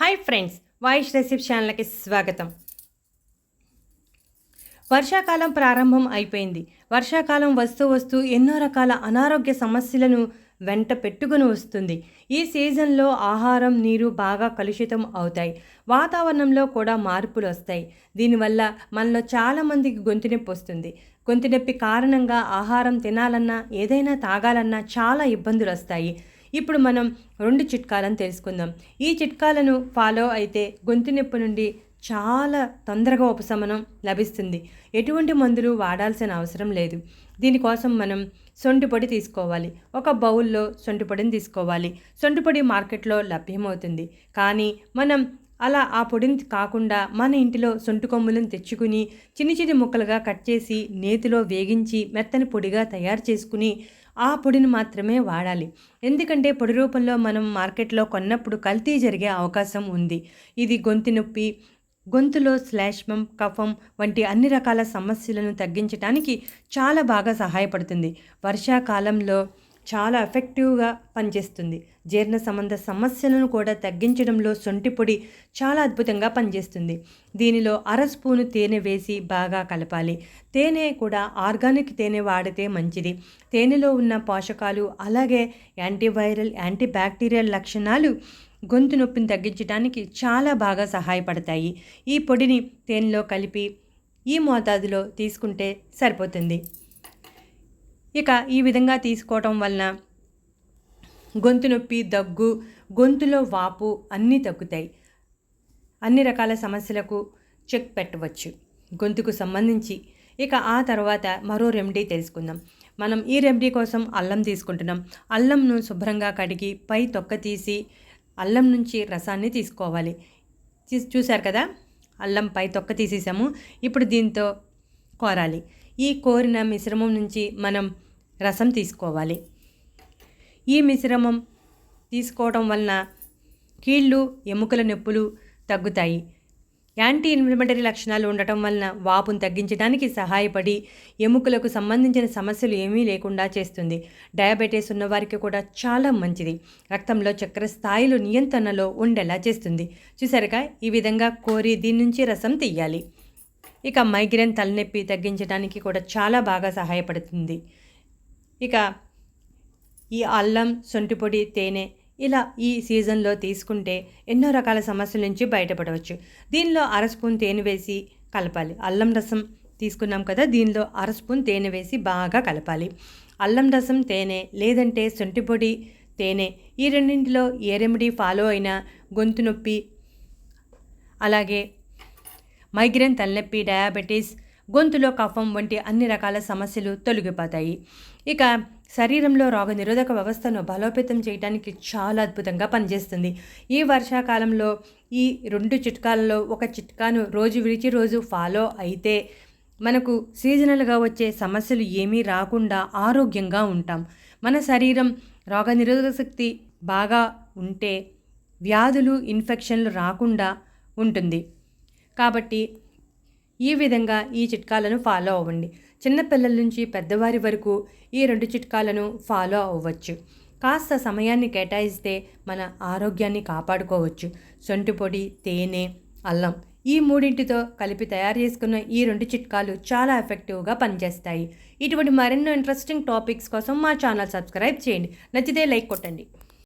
Hi friends voice రెసిప్ ఛానల్కి స్వాగతం. వర్షాకాలం ప్రారంభం అయిపోయింది. వర్షాకాలం వస్తూ వస్తూ ఎన్నో రకాల అనారోగ్య సమస్యలను వెంట పెట్టుకుని వస్తుంది. ఈ సీజన్లో ఆహారం నీరు బాగా కలుషితం అవుతాయి. వాతావరణంలో కూడా మార్పులు వస్తాయి. దీనివల్ల మనలో చాలామందికి గొంతు నొప్పి వస్తుంది. గొంతు నొప్పి కారణంగా ఆహారం తినాలన్నా ఏదైనా తాగాలన్నా చాలా ఇబ్బందులు వస్తాయి. ఇప్పుడు మనం రెండు చిట్కాలను తెలుసుకుందాం. ఈ చిట్కాలను ఫాలో అయితే గొంతు నొప్పి నుండి చాలా తొందరగా ఉపశమనం లభిస్తుంది. ఎటువంటి మందులు వాడాల్సిన అవసరం లేదు. దీనికోసం మనం సొంటి పొడి తీసుకోవాలి. ఒక బౌల్లో సొంటి పొడిని తీసుకోవాలి. సొంటి పొడి మార్కెట్లో లభ్యమవుతుంది. కానీ మనం అలా ఆ పొడిని కాకుండా మన ఇంటిలో సొంటి కొమ్ములను తెచ్చుకుని చిన్ని చిన్ని ముక్కలుగా కట్ చేసి నేతిలో వేగించి మెత్తని పొడిగా తయారు చేసుకుని ఆ పొడిని మాత్రమే వాడాలి. ఎందుకంటే పొడి రూపంలో మనం మార్కెట్లో కొన్నప్పుడు కల్తీ జరిగే అవకాశం ఉంది. ఇది గొంతు నొప్పి గొంతులో శ్లేష్మం కఫం వంటి అన్ని రకాల సమస్యలను తగ్గించడానికి చాలా బాగా సహాయపడుతుంది. వర్షాకాలంలో చాలా ఎఫెక్టివ్గా పనిచేస్తుంది. జీర్ణ సంబంధ సమస్యలను కూడా తగ్గించడంలో సొంటి పొడి చాలా అద్భుతంగా పనిచేస్తుంది. దీనిలో అర స్పూను తేనె వేసి బాగా కలపాలి. తేనె కూడా ఆర్గానిక్ తేనె వాడితే మంచిది. తేనెలో ఉన్న పోషకాలు అలాగే యాంటీవైరల్ యాంటీ బ్యాక్టీరియల్ లక్షణాలు గొంతు నొప్పిని తగ్గించడానికి చాలా బాగా సహాయపడతాయి. ఈ పొడిని తేనెలో కలిపి ఈ మోతాదులో తీసుకుంటే సరిపోతుంది. ఇక ఈ విధంగా తీసుకోవటం వలన గొంతు నొప్పి దగ్గు గొంతులో వాపు అన్నీ తగ్గుతాయి. అన్ని రకాల సమస్యలకు చెక్ పెట్టవచ్చు. గొంతుకు సంబంధించి ఇక ఆ తర్వాత మరో రెమెడీ తెలుసుకుందాం. మనం ఈ రెమెడీ కోసం అల్లం తీసుకుంటున్నాం. అల్లంను శుభ్రంగా కడిగి పై తొక్క తీసి అల్లం నుంచి రసాన్ని తీసుకోవాలి. చూశారు కదా? అల్లం పై తొక్క తీసేసాము. ఇప్పుడు దీంతో కోరాలి. ఈ కోరిన మిశ్రమం నుంచి మనం రసం తీసుకోవాలి. ఈ మిశ్రమం తీసుకోవడం వలన కీళ్ళు ఎముకల నొప్పులు తగ్గుతాయి. యాంటీ ఇన్ఫ్లమేటరీ లక్షణాలు ఉండటం వలన వాపును తగ్గించడానికి సహాయపడి ఎముకలకు సంబంధించిన సమస్యలు ఏమీ లేకుండా చేస్తుంది. డయాబెటీస్ ఉన్నవారికి కూడా చాలా మంచిది. రక్తంలో చక్కెర స్థాయిలు నియంత్రణలో ఉండేలా చేస్తుంది. చూసారుగా ఈ విధంగా కోరి దీని నుంచి రసం తీయాలి. ఇక మైగ్రేన్ తలనొప్పి తగ్గించడానికి కూడా చాలా బాగా సహాయపడుతుంది. ఇక ఈ అల్లం సొంటిపొడి తేనె ఇలా ఈ సీజన్లో తీసుకుంటే ఎన్నో రకాల సమస్యల నుంచి బయటపడవచ్చు. దీనిలో అర స్పూన్ తేనె వేసి కలపాలి. అల్లం రసం తీసుకున్నాం కదా దీనిలో అర స్పూన్ తేనె వేసి బాగా కలపాలి. అల్లం రసం తేనె లేదంటే సొంటిపొడి తేనె ఈ రెండింటిలో ఏ రెమెడీ ఫాలో అయినా గొంతు నొప్పి అలాగే మైగ్రేన్ తలనొప్పి డయాబెటీస్ గొంతులో కఫం వంటి అన్ని రకాల సమస్యలు తొలగిపోతాయి. ఇక శరీరంలో రోగనిరోధక వ్యవస్థను బలోపేతం చేయడానికి చాలా అద్భుతంగా పనిచేస్తుంది. ఈ వర్షాకాలంలో ఈ రెండు చిట్కాలలో ఒక చిట్కాను రోజు విడిచి రోజు ఫాలో అయితే మనకు సీజనల్గా వచ్చే సమస్యలు ఏమీ రాకుండా ఆరోగ్యంగా ఉంటాం. మన శరీరం రోగనిరోధక శక్తి బాగా ఉంటే వ్యాధులు ఇన్ఫెక్షన్లు రాకుండా ఉంటుంది. కాబట్టి ఈ విధంగా ఈ చిట్కాలను ఫాలో అవ్వండి. చిన్నపిల్లల నుంచి పెద్దవారి వరకు ఈ రెండు చిట్కాలను ఫాలో అవ్వచ్చు. కాస్త సమయాన్ని కేటాయిస్తే మన ఆరోగ్యాన్ని కాపాడుకోవచ్చు. సొంటి పొడి తేనె అల్లం ఈ మూడింటితో కలిపి తయారు చేసుకున్న ఈ రెండు చిట్కాలు చాలా ఎఫెక్టివ్గా పనిచేస్తాయి. ఇటువంటి మరెన్నో ఇంట్రెస్టింగ్ టాపిక్స్ కోసం మా ఛానల్ సబ్స్క్రైబ్ చేయండి. నచ్చితే లైక్ కొట్టండి.